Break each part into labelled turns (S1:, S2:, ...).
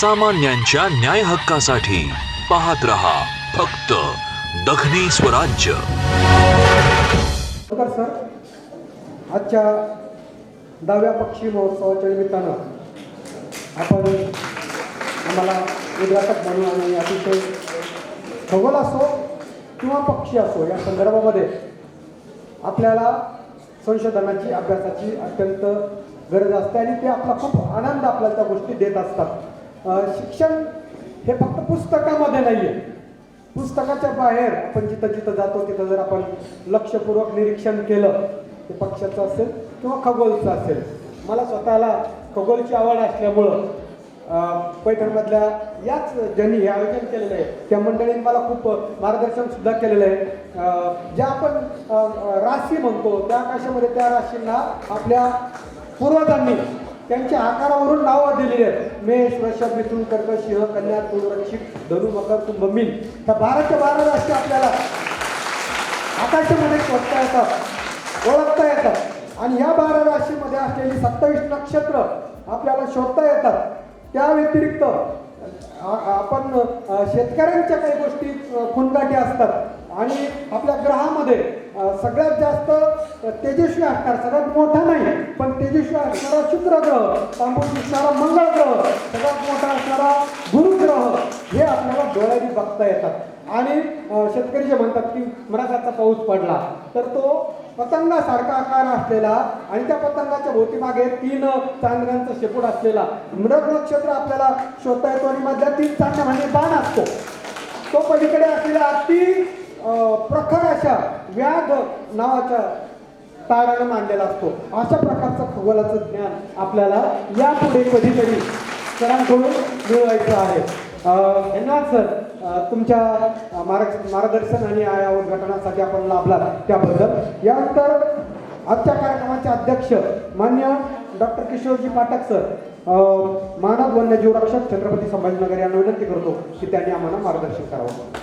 S1: सर्वसामान्यांच्या न्याय हक्कासाठी पाहत रहा फक्त दखनी स्वराज्य.
S2: सर. आजच्या दहाव्या पक्षी महोत्सवाच्या निमित्तानं आपण आम्हाला उद्घाटक म्हणून आणि अतिशय खगोल असो किंवा पक्षी असो या संदर्भामध्ये आपल्याला संशोधनाची अभ्यासाची अत्यंत गरज असते आणि ते आपला खूप आनंद आपल्याला त्या गोष्टी देत असतात. शिक्षण हे फक्त पुस्तकामध्ये नाही आहे पुस्तकाच्या बाहेर आपण जिथं जिथं जातो तिथं जर आपण लक्षपूर्वक निरीक्षण केलं ते पक्षाचं असेल किंवा खगोलचं असेल. मला स्वतःला खगोलची आवड असल्यामुळं पैठणमधल्या याच ज्यांनी हे आयोजन केलेलं आहे त्या मंडळींनी मला खूप मार्गदर्शन सुद्धा केलेलं आहे. ज्या आपण राशी म्हणतो त्या आकाशामध्ये त्या राशींना आपल्या पूर्वजांनी त्यांच्या आकारावरून नावं दिलेली आहेत. मेष वृषभ मिथुन कर्क सिंह कन्या तुळ धनु मकर कुंभ मीन. ह्या बाराच्या बारा राशी आपल्याला आकाशामध्ये शोधता येतात ओळखता येतात. आणि ह्या बारा राशीमध्ये असलेली सत्तावीस नक्षत्र आपल्याला शोधता येतात. त्या व्यतिरिक्त आपण शेतकऱ्यांच्या काही गोष्टी अ, असतात. आणि आपल्या ग्रहामध्ये सगळ्यात जास्त तेजस्वी असणार. सगळ्यात मोठा नाही पण तेजस्वी असणारा शुक्र ग्रह तांबूस दिसणारा मंगळ ग्रह सगळ्यात मोठा असणारा गुरुग्रह हे आपल्याला डोळ्यांनी बघता येतात. आणि शेतकरी जे म्हणतात की मराठाचा पाऊस पडला तर तो पतंगासारखा आकार असलेला आणि त्या पतंगाच्या भोवतीमागे तीन चांदण्यांचा शेपूट असलेला मृग नक्षत्र आपल्याला शोधता येतो आणि मधल्या तीन चांदण्या म्हणजे बाण असतो. तो पलीकडे असलेला अति प्रखर अशा व्याध नावाच्या तारानं मांडलेला असतो. अशा प्रकारचं खगोलाचं ज्ञान आपल्याला यापुढे कधीतरी सरांकडून मिळवायचं आहे. ह्यांना धन्यवाद सर तुमच्या मार्ग मार्गदर्शन आणि या उद्घाटनासाठी आपण लाभला त्याबद्दल. यानंतर आजच्या कार्यक्रमाचे अध्यक्ष मान्य डॉक्टर किशोरजी पाठक सर मानव वन्यजीव रक्षक छत्रपती संभाजीनगर यांना विनंती करतो की त्यांनी आम्हाला मार्गदर्शन करावं.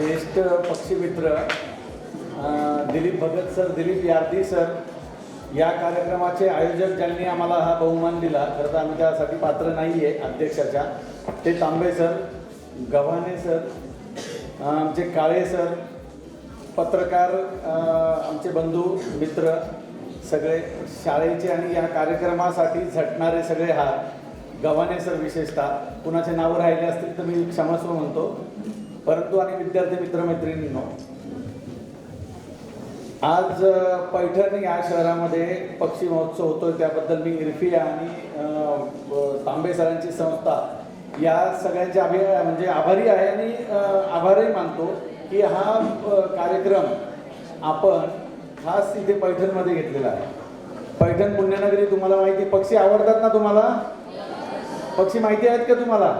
S3: ज्येष्ठ पक्षीमित्र दिलीप भगत सर दिलीप यार्दी सर या कार्यक्रमाचे आयोजक ज्यांनी आम्हाला हा बहुमान दिला खरं तर आम्ही त्यासाठी पात्र नाही आहे अध्यक्षाच्या ते तांबे सर गव्हाणे सर आमचे काळे सर पत्रकार आमचे बंधू मित्र सगळे शाळेचे आणि या कार्यक्रमासाठी झटणारे सगळे हात गव्हाणे सर विशेषतः कुणाचे नावं राहिले असतील तर मी क्षमस्व म्हणतो. परंतु आणि विद्यार्थी मित्रमैत्रिणींनो आज पैठण या शहरामध्ये पक्षी महोत्सव होतोय. त्याबद्दल मी इर्फिया आणि तांबे सरांची संस्था या सगळ्यांचे अभि म्हणजे आभारी आहे आणि आभारही मानतो की हा कार्यक्रम आपण खास इथे पैठणमध्ये घेतलेला आहे. पैठण पुण्यनगरी तुम्हाला माहिती पक्षी आवडतात ना तुम्हाला? पक्षी माहिती आहेत का तुम्हाला?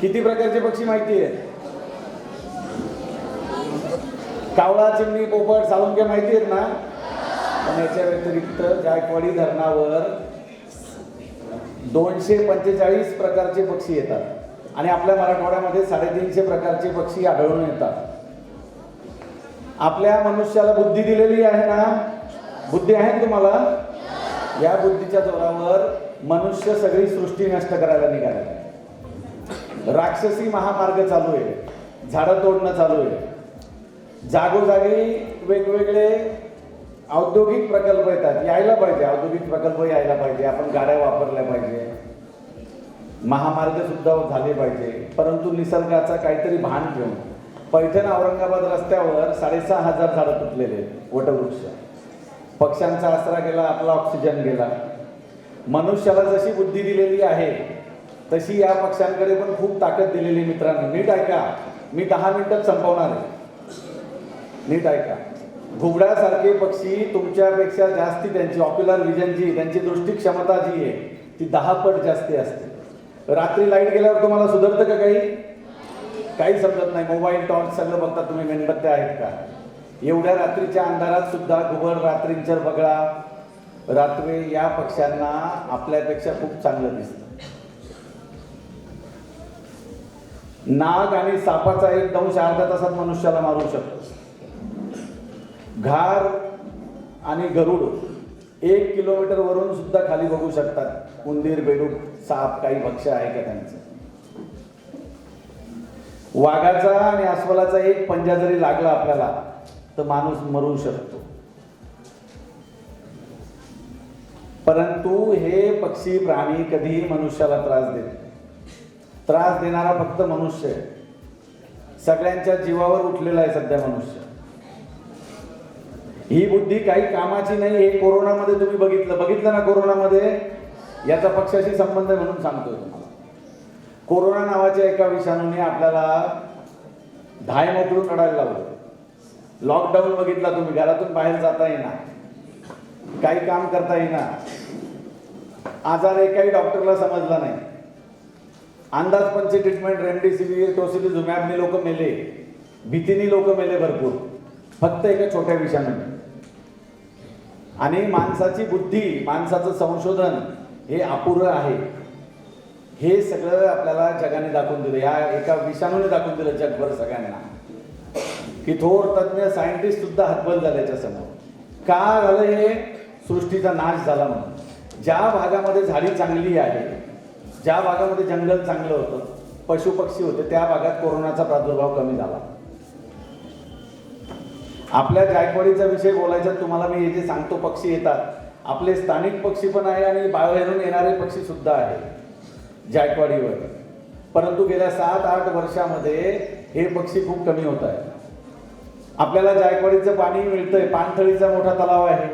S3: किती प्रकारचे पक्षी माहिती आहेत कावळा चिमणी पोपट साळुंके माहिती आहेत ना? पण याच्या व्यतिरिक्त जायकवाडी धरणावर दोनशे पंचेचाळीस प्रकारचे पक्षी येतात. आणि आपल्या मराठवाड्यामध्ये साडेतीनशे प्रकारचे पक्षी आढळून येतात. आपल्या मनुष्याला बुद्धी दिलेली आहे ना? बुद्धी आहे ना तुम्हाला? या बुद्धीच्या जोरावर मनुष्य सगळी सृष्टी नष्ट करायला निघाली. राक्षसी महामार्ग चालू आहे. झाडं तोडणं चालू आहे. जागोजागी वेगवेगळे औद्योगिक प्रकल्प येतात. यायला पाहिजे. औद्योगिक प्रकल्प यायला पाहिजे. आपण गाड्या वापरल्या पाहिजे. महामार्ग सुद्धा झाले पाहिजे. परंतु निसर्गाचा काहीतरी भान घेऊन. पैठण औरंगाबाद रस्त्यावर साडेसहा हजार झाडं तुटलेले आहेत, वटवृक्ष. पक्ष्यांचा आसरा गेला आपला ऑक्सिजन गेला. मनुष्याला जशी बुद्धी दिलेली आहे तशी या पक्ष्यांकडे पण खूप ताकद दिलेली मित्रांनो. नीट ऐका. मी दहा मिनिटात संपवणार आहे. नीट ऐका. घुबडासारखे पक्षी तुमच्यापेक्षा जास्ती त्यांची ऑप्युलर विजन जी त्यांची दृष्टी क्षमता जी आहे ती दहा पट जास्ती असते. रात्री लाइट गेल्यावर तुम्हाला सुधरतं का काही? काही समजत नाही. मोबाईल टॉर्च सगळं बघता तुम्ही मेणबत्त्या आहेत का? एवढ्या रात्रीच्या अंधारात सुद्धा घुबड रात्रींचर बगळा रात्री या पक्ष्यांना आपल्यापेक्षा खूप चांगलं दिसतं. नाग आणि सापाचा एक दंश अर्ध्या तासात मनुष्याला मारू शकतो. घार आणि गरुड एक किलोमीटर वरून सुद्धा खाली बघू शकतात. उंदीर बेडूक साप काही भक्ष आहे का त्यांचं? वाघाचा आणि अस्वलाचा एक पंजा जरी लागला आपल्याला तर माणूस मरू शकतो. परंतु हे पक्षी प्राणी कधीही मनुष्याला त्रास देत त्रास देणारा फक्त मनुष्य आहे. सगळ्यांच्या जीवावर उठलेला आहे सध्या मनुष्य. ही बुद्धी काही कामाची नाही हे कोरोनामध्ये तुम्ही बघितलं. बघितलं ना कोरोनामध्ये? याचा पक्षाशी संबंध आहे म्हणून सांगतोय तुम्हाला. कोरोना नावाच्या एका विषाणूने आपल्याला धाय मोकळून रडायला लावलं. लॉकडाऊन बघितला तुम्ही. घरातून बाहेर जाता येईना. काही काम करता येईना. आजार एकाही डॉक्टरला समजला नाही. अंदाजपणची ट्रीटमेंट रेमडेसिवीर टोसिलिझुमॅबने लोक मेले. भीतीने लोक मेले भरपूर. फक्त एका छोट्या विषाणूने. आणि माणसाची बुद्धी माणसाचं संशोधन हे अपुरं आहे. हे सगळं आपल्याला जगाने दाखवून दिलं. या एका विषाणूने दाखवून दिलं जगभर सगळ्यांना. की थोर तज्ज्ञ सायंटिस्ट सुद्धा हतबल झाल्याच्या समोर का झालं हे? सृष्टीचा नाश झाला म्हणून. ज्या भागामध्ये झाडी चांगली आहे ज्या भागामध्ये जंगल चांगलं होतं पशुपक्षी होते त्या भागात कोरोनाचा प्रादुर्भाव कमी झाला. आपल्या जायकवाडीचा विषय बोलायचा तुम्हाला मी हे जे सांगतो पक्षी येतात. आपले स्थानिक पक्षी पण आहे आणि बाहेरून येणारे पक्षी सुद्धा आहे जायकवाडीवर परंतु गेल्या सात आठ वर्षामध्ये हे पक्षी खूप कमी होत आहे आपल्याला जायकवाडीचं पाणी मिळतंय पाणथळीचा मोठा तलाव आहे.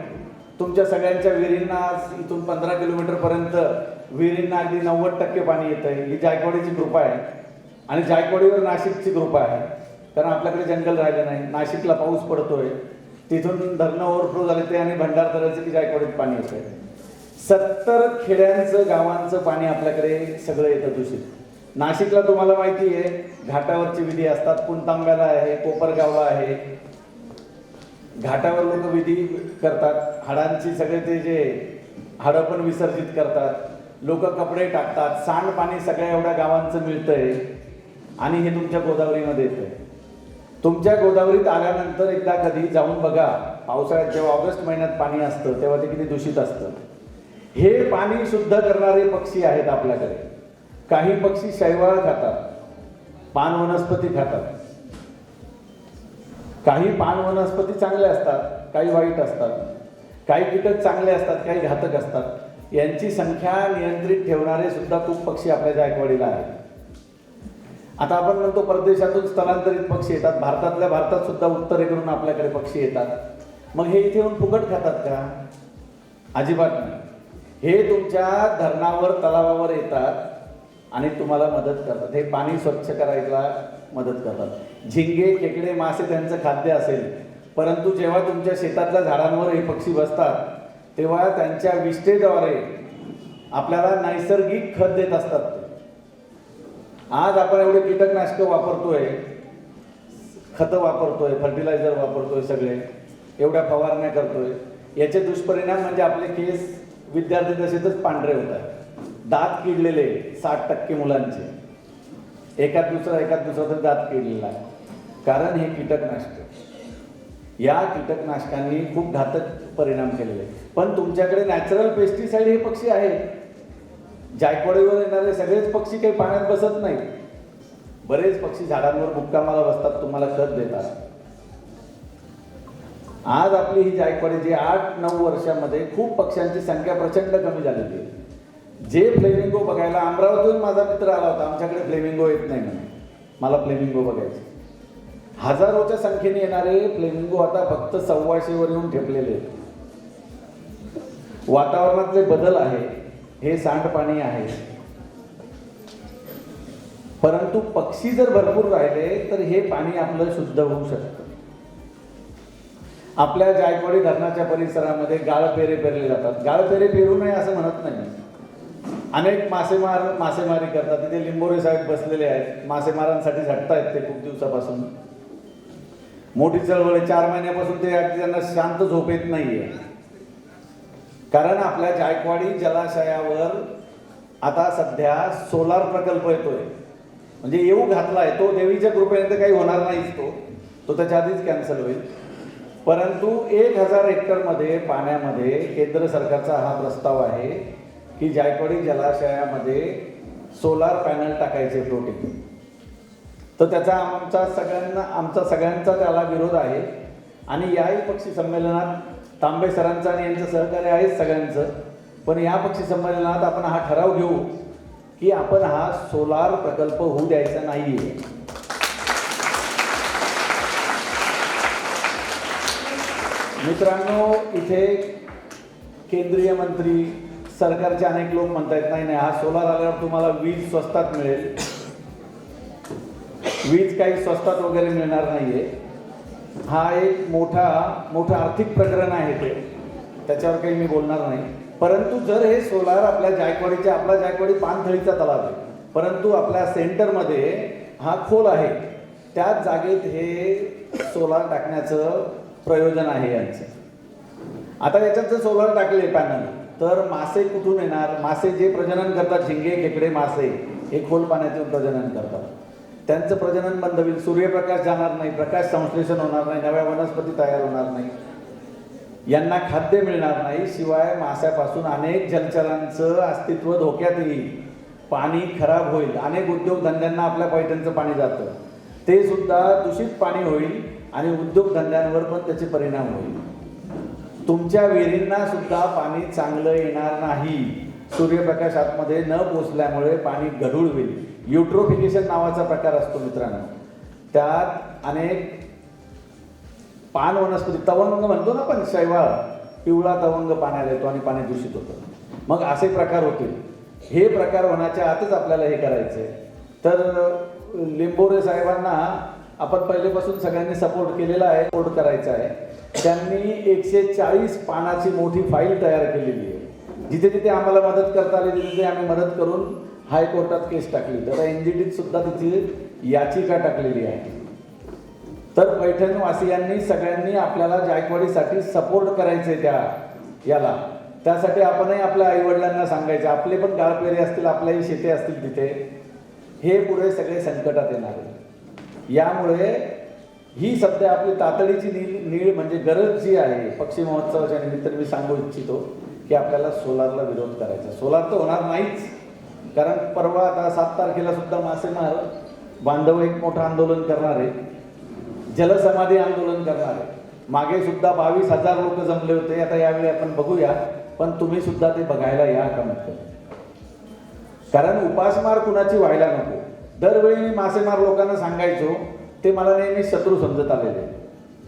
S3: तुमच्या सगळ्यांच्या विहिरींना आज इथून पंधरा किलोमीटर पर्यंत विहिरींना अगदी नव्वद टक्के पाणी येतं आहे. ही जायकवाडीची कृपा आहे. आणि जायकवाडीवर नाशिकची कृपा आहे. कारण आपल्याकडे जंगल राहिलं नाही. नाशिकला पाऊस पडतोय. तिथून धरणं ओव्हरफ्लो झाले ते आणि भंडारदऱ्याचं की जायकवाडीत पाणी येतंय सत्तर खेड्यांचं गावांचं पाणी आपल्याकडे सगळं येतं दूषित. नाशिकला तुम्हाला माहिती आहे घाटावरची विधी असतात. पुणतांब्याला आहे कोपरगावला आहे. घाटावर लोक विधी करतात. हाडांची सगळे ते जे हाडं पण विसर्जित करतात. लोक कपडे टाकतात सांडपाणी सगळ्या एवढ्या गावांचं मिळतंय आणि हे तुमच्या गोदावरीमध्ये येतंय. तुमच्या गोदावरीत आल्यानंतर एकदा कधी जाऊन बघा पावसाळ्यात जेव्हा ऑगस्ट महिन्यात पाणी असतं तेव्हा ते किती दूषित असतं. हे पाणी शुद्ध करणारे पक्षी आहेत आपल्याकडे. काही पक्षी शैवाळ खातात पान वनस्पती खातात. काही पान वनस्पती चांगल्या असतात काही वाईट असतात. काही कीटक चांगले असतात काही घातक असतात. यांची संख्या नियंत्रित ठेवणारे सुद्धा खूप पक्षी आपल्या जायकवाडीला आहेत. आता आपण म्हणतो परदेशातून स्थलांतरित पक्षी येतात. भारतातल्या भारतात सुद्धा उत्तरेकडून आपल्याकडे पक्षी येतात. मग हे इथे येऊन फुकट खातात का? अजिबात नाही. हे तुमच्या धरणावर तलावावर येतात आणि तुम्हाला मदत करतात. हे पाणी स्वच्छ करायला मदत करतात. झिंगे खेकडे मासे त्यांचं खाद्य असेल. परंतु जेव्हा तुमच्या शेतातल्या झाडांवर हे पक्षी बसतात तेव्हा त्यांच्या विष्ठेद्वारे आपल्याला नैसर्गिक खत देत असतात आज आपण एवढे कीटकनाशकं वापरतोय खतं वापरतोय फर्टिलायझर वापरतोय सगळे एवढ्या फवारण्या करतोय. याचे दुष्परिणाम म्हणजे आपले केस विद्यार्थी दशेतच पांढरे होत आहेत. दात किडलेले साठ टक्के मुलांचे. एकात दुसरा एकात दुसरा तर दात किडलेला आहे. कारण हे कीटकनाशक. या कीटकनाशकांनी खूप घातक परिणाम केलेले पण तुमच्याकडे नॅचरल पेस्टिसाइड हे पक्षी आहेत. जायकवाडीवर येणारे सगळेच पक्षी काही पाण्यात बसत नाही बरेच पक्षी झाडांवर मुक्कामाला बसतात तुम्हाला खत देतात. आज आपली ही जायकवाडी जी आठ नऊ वर्षामध्ये खूप पक्ष्यांची संख्या प्रचंड कमी झालेली आहे. जे फ्लेमिंगो बघायला अमरावतीहून माझा मित्र आला होता आमच्याकडे फ्लेमिंगो येत नाही मला फ्लेमिंगो बघायचे. हजारोच्या संख्येने येणारे फ्लेमिंगो आता फक्त सव्वाशेवर येऊन ठेपलेले आहेत. वातावरणातले बदल आहे हे सांडपाणी आहे. परंतु पक्षी जर भरपूर राहिले तर हे पाणी आपलं शुद्ध होऊ शकतं. आपल्या जायकवाडी धरणाच्या परिसरामध्ये गाळ पेरे पेरले जातात. गाळ पेरे पेरू नये असं म्हणत नाही. अनेक मासेमार मासेमारी करतात. तिथे लिंबोरे साहेब बसलेले आहेत. मासेमारांसाठी झटतायत ते खूप दिवसापासून. मोठी चळवळ आहे. चार महिन्यापासून ते अगदी त्यांना शांत झोप येत नाहीये. कारण आपल्या जायकवाडी जलाशयावर आता सध्या सोलार प्रकल्प येतोय. म्हणजे येऊ घातलाय. तो देवीच्या कृपेने तर काही होणार नाहीच तो. तो त्याच्या आधीच कॅन्सल होईल. परंतु एक हजार हेक्टरमध्ये पाण्यामध्ये केंद्र सरकारचा हा प्रस्ताव आहे की जायकवाडी जलाशयामध्ये सोलार पॅनल टाकायचे फ्लोटिंग तर त्याचा आमचा सगळ्यांना आमचा सगळ्यांचा त्याला विरोध आहे. आणि याही पक्षी संमेलनात तांबे सरांचं आणि यांचं सहकार्य आहेच सगळ्यांचं. पण या पक्षी संमेलनात आपण हा ठराव घेऊ की आपण हा सोलार प्रकल्प होऊ द्यायचा नाही आहे मित्रांनो इथे केंद्रीय मंत्री सरकारचे अनेक लोक म्हणतायत नाही नाही हा सोलार आल्यावर तुम्हाला वीज स्वस्तात मिळेल. वीज काही स्वस्तात वगैरे मिळणार नाही आहे हा एक मोठा मोठं आर्थिक प्रकरण आहे ते. त्याच्यावर काही मी बोलणार नाही. परंतु जर हे सोलार आपल्या जायकवाडीच्या आपला जायकवाडी पानथळीचा तलाव आहे. परंतु आपल्या सेंटरमध्ये हा खोल आहे. त्याच जागेत हे सोलार टाकण्याचं प्रयोजन आहे यांचं. आता याच्यात जर सोलार टाकले पॅनल तर मासे कुठून येणार? मासे जे प्रजनन करतात झिंगे खेकडे मासे हे खोल पाण्यातून प्रजनन करतात. त्यांचं प्रजनन बंद होईल. सूर्यप्रकाश जाणार नाही. प्रकाश संश्लेषण होणार नाही. नव्या वनस्पती तयार होणार नाही. यांना खाद्य मिळणार नाही. शिवाय माशापासून अनेक जलचरांचं अस्तित्व धोक्यात येईल. पाणी खराब होईल. अनेक उद्योगधंद्यांना आपल्या पैठणचं पाणी जातं. ते सुद्धा दूषित पाणी होईल आणि उद्योगधंद्यांवर पण त्याचे परिणाम होईल. तुमच्या विहिरींना सुद्धा पाणी चांगलं येणार नाही. सूर्यप्रकाश आतमध्ये न पोचल्यामुळे पाणी गढूळ होईल. युट्रोफिकेशन नावाचा प्रकार असतो मित्रांनो. त्यात अनेक पान वनस्पती तवंग म्हणतो ना पण शैवाळ पिवळा तवंग पाण्यात येतो आणि पाणी दूषित होतं. मग असे प्रकार होतील. हे प्रकार होण्याच्या आतच आपल्याला हे करायचं आहे तर लिंबोरे साहेबांना आपण पहिलेपासून सगळ्यांनी सपोर्ट केलेला आहे सपोर्ट करायचा आहे. त्यांनी एकशे चाळीस पानाची मोठी फाईल तयार केलेली आहे. जिथे तिथे आम्हाला मदत करता आली तिथे आम्ही मदत करून हायकोर्टात केस टाकली. तर एनजीटीत सुद्धा तिची याचिका टाकलेली आहे. तर पैठणवासियांनी सगळ्यांनी आपल्याला जायकवाडीसाठी सपोर्ट करायचे त्या याला. त्यासाठी आपणही आपल्या आईवडिलांना सांगायचं आपले पण गाळपेरे असतील आपल्याही शेते असतील तिथे. हे पुढे सगळे संकटात येणार आहे. यामुळे ही सध्या आपली तातडीची नीळ नीळ म्हणजे गरज जी आहे पक्षी महोत्सवाच्या निमित्त मी सांगू इच्छितो की आपल्याला सोलारला विरोध करायचा. सोलार तर होणार नाहीच. कारण परवा आता सात तारखेला सुद्धा मासेमार बांधव एक मोठं आंदोलन करणार आहे. जलसमाधी आंदोलन करणार आहे. मागे सुद्धा बावीस हजार लोक जमले होते आता यावेळी आपण बघूया. पण तुम्ही सुद्धा ते बघायला या कमीत. कमी कारण उपासमार कुणाची व्हायला नको. दरवेळी मी मासेमार लोकांना सांगायचो ते मला नेहमी शत्रू समजत आलेले.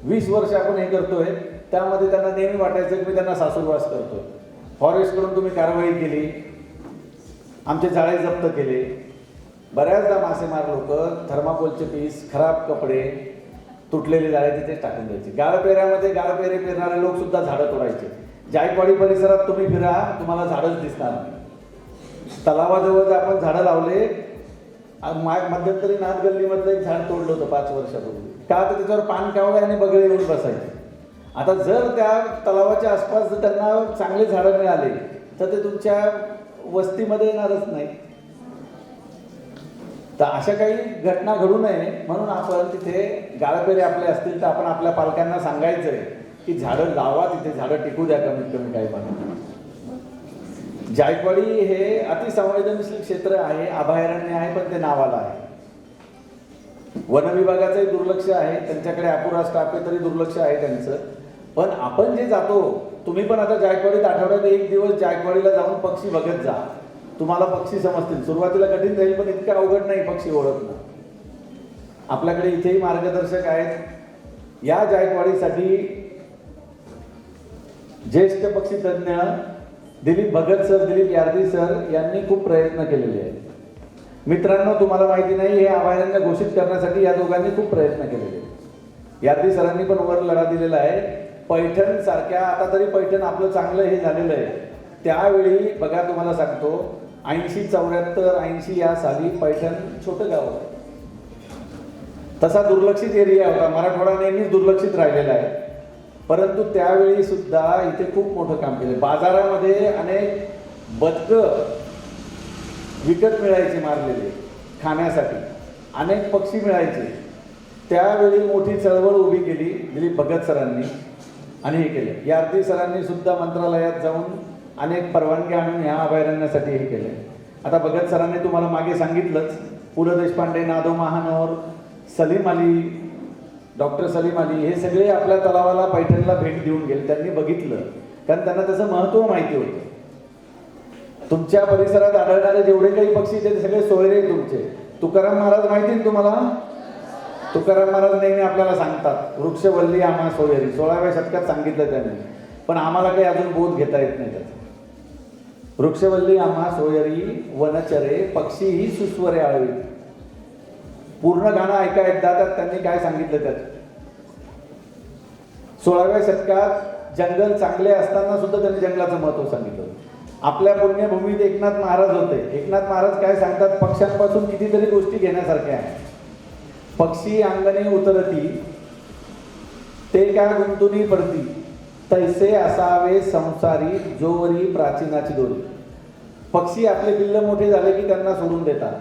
S3: वीस वर्ष आपण हे करतोय त्यामध्ये त्यांना नेहमी वाटायचं की मी त्यांना सासूरवास करतोय. फॉरेस्टकडून तुम्ही कारवाई केली आमचे जाळे जप्त केले. बऱ्याचदा मासेमार लोक थर्माकोलचे पीस खराब कपडे तुटलेले जाळे तिथे टाकून द्यायचे. गाळपेऱ्यामध्ये गाळपेरे पेरणारे लोक सुद्धा झाडं तोडायचे. जायकवाडी परिसरात तुम्ही फिरा तुम्हाला झाडंच दिसणार नाही. तलावाजवळ जर आपण झाडं लावले. मा- मध्यंतरी नाथ गल्लीमधलं एक झाड तोडलं होतं पाच वर्षापूर्वी. का तर त्याच्यावर पान कावळे आणि बगळे येऊन बसायचे. आता जर त्या तलावाच्या आसपास जर त्यांना चांगले झाडं मिळाले तर ते तुमच्या वस्तीमध्ये येणारच नाही. तर अशा काही घटना घडू नये म्हणून आपण तिथे गाळपेरे आपले असतील तर आपण आपल्या पालकांना सांगायचं आहे की झाडं लावा तिथे झाडं टिकू द्या कमीत कमी काही पण जायकवाडी हे अतिसंवेदनशील क्षेत्र आहे अभयारण्य आहे पण ते नावाला आहे. वन विभागाचंही दुर्लक्ष आहे त्यांच्याकडे अपुरा स्टाफ तरी दुर्लक्ष आहे त्यांचं. पण आपण जे जातो तुम्ही पण आता जायकवाडीत आठवड्यात एक दिवस जायकवाडीला जाऊन पक्षी बघत जा. तुम्हाला पक्षी समजतील. सुरुवातीला कठीण जाईल पण इतकं अवघड नाही पक्षी ओळखणं. आपल्याकडे इथेही मार्गदर्शक आहेत. या जायकवाडीसाठी ज्येष्ठ पक्षी तज्ज्ञ दिलीप भगत सर दिलीप यार्दी सर यांनी खूप प्रयत्न केलेले आहेत. मित्रांनो तुम्हाला माहिती नाही हे अभयारण्य घोषित करण्यासाठी या दोघांनी खूप प्रयत्न केलेले आहेत. यार्दी सरांनी पण वर लढा दिलेला आहे. पैठण सारख्या आता तरी पैठण आपलं चांगलं हे झालेलं आहे. त्यावेळी बघा तुम्हाला सांगतो ऐंशी चौऱ्याहत्तर ऐंशी या साली पैठण छोटं गाव होतं. तसा दुर्लक्षित एरिया होता. मराठवाडा नेहमीच दुर्लक्षित राहिलेला आहे. परंतु त्यावेळी सुद्धा इथे खूप मोठं काम केलं. बाजारामध्ये अनेक बदकं विकत मिळायचे मारलेले खाण्यासाठी. अनेक पक्षी मिळायचे. त्यावेळी मोठी चळवळ उभी केली दिलीप भगत सरांनी. आणि हे केलं. या यारती सरांनी सुद्धा मंत्रालयात जाऊन अनेक परवानगी आणून ह्या अभयारण्यासाठी हे केलं. आता भगत सरांनी तुम्हाला मागे सांगितलंच पु ल देशपांडे नादो महानोर सलीम अली डॉक्टर सलीम अली हे सगळे आपल्या तलावाला पैठणला भेट देऊन गेले. त्यांनी बघितलं. कारण त्यांना त्याचं महत्त्व माहिती होतं. तुमच्या परिसरात आढळणारे जेवढे काही पक्षी ते सगळे सोयरे तुमचे. तुकाराम महाराज माहिती ना तुम्हाला? तुकाराम महाराज नेहमी आपल्याला सांगतात वृक्षवल्ली आम्हाला सोयरी सोळाव्या शतकात सांगितलं त्यांनी. पण आम्हाला काही अजून बोध घेता येत नाही त्याचा. वृक्षवल्ली आम्हा सोयरी वनचरे पक्षी ही सुस्वरे आळवी पूर्ण गाणं ऐका एकदा तर त्यांनी काय सांगितलं त्यात? सोळाव्या शतकात जंगल चांगले असताना सुद्धा त्यांनी जंगलाचं महत्त्व सांगितलं. आपल्या पुण्यभूमीत एकनाथ महाराज होते. एकनाथ महाराज काय सांगतात? पक्ष्यांपासून कितीतरी गोष्टी घेण्यासारख्या आहेत. पक्षी अंगणे उतरती ते का गुंतुनी पडती. तैसे असावे संसारी जोवरी प्राचीनाची दोरी. पक्षी आपले पिल्ल मोठे झाले की त्यांना सोडून देतात.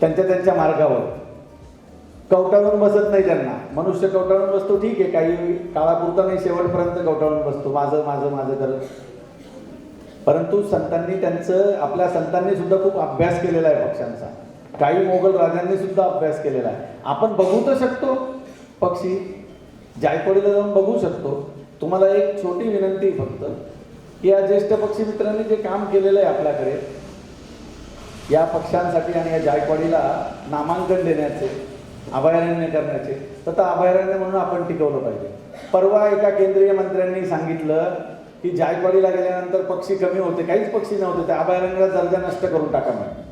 S3: त्यांच्या त्यांच्या मार्गावर. कवटाळून बसत नाही त्यांना. मनुष्य कवटाळून बसतो ठीक आहे काही काळापुरता नाही शेवटपर्यंत कवटाळून बसतो. माझं माझं माझं करत परंतु संतांनी त्यांचं आपल्या संतांनी सुद्धा खूप अभ्यास केलेला आहे पक्ष्यांचा. काही मोगल राजांनी सुद्धा अभ्यास केलेला आहे. आपण बघू तर शकतो पक्षी जायकवाडीला जाऊन बघू शकतो. तुम्हाला एक छोटी विनंती फक्त की या ज्येष्ठ पक्षी मित्रांनी जे काम केलेलं आहे आपल्याकडे या पक्ष्यांसाठी आणि या जायकवाडीला नामांकन देण्याचे अभयारण्य करण्याचे तर तर अभयारण्य म्हणून आपण टिकवलं पाहिजे. परवा एका केंद्रीय मंत्र्यांनी सांगितलं की जायकवाडीला गेल्यानंतर पक्षी कमी होते काहीच पक्षी नव्हते त्या अभयारण्याचा दर्जा नष्ट करून टाका म्हणजे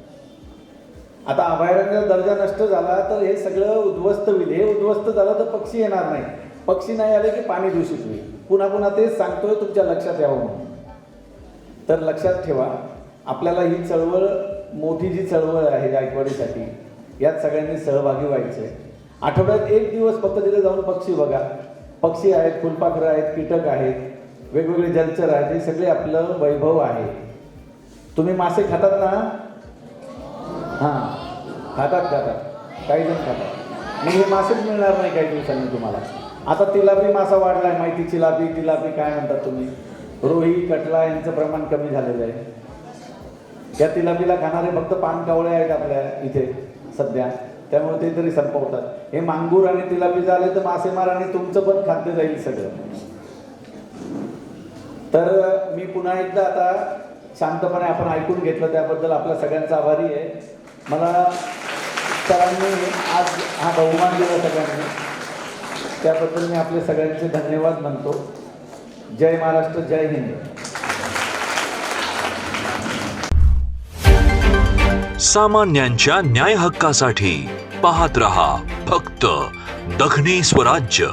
S3: आता अभयारण्य दर्जा नष्ट झाला तर हे सगळं उद्ध्वस्त होईल. हे उद्ध्वस्त झालं तर पक्षी येणार नाही. पक्षी नाही आले की पाणी दूषित होईल. पुन्हा पुन्हा तेच सांगतोय तुमच्या लक्षात यावं म्हणून. तर लक्षात ठेवा आपल्याला ही चळवळ मोठी जी चळवळ आहे गायकवाडीसाठी यात सगळ्यांनी सहभागी व्हायचं आहे आठवड्यात एक दिवस फक्त तिथे जाऊन पक्षी बघा. पक्षी आहेत फुलपाखरं आहेत कीटक आहेत वेगवेगळे जलचर आहेत हे सगळे आपलं वैभव आहे. तुम्ही मासे खातात ना हां. खातात खातात. काही जण खातात मग हे मासेच मिळणार नाही काही दिवसांनी तुम्हाला. आता तिलापी मासा वाढलाय माहिती चिलापी तिलापी काय म्हणतात तुम्ही? रोही कटला यांचं प्रमाण कमी झालेलं आहे. या तिलापीला खाणारे फक्त पानकावळे आहेत आपल्या इथे सध्या. त्यामुळे ते तरी संपवतात. हे मांगूर आणि तिलापी झाले तर मासेमार आणि तुमचं पण खाद्य जाईल सगळं. तर मी पुन्हा एकदा आता शांतपणे आपण ऐकून घेतलं त्याबद्दल आपल्या सगळ्यांचा आभारी आहे. मला सरांनी आज हा बहुमान दिला सगळ्यांनी. त्याबद्दल मी आपले सगळ्यांचे धन्यवाद म्हणतो. जय महाराष्ट्र जय हिंद.
S1: सामान्यांच्या न्याय हक्कासाठी पाहत रहा फक्त दखनी स्वराज्य.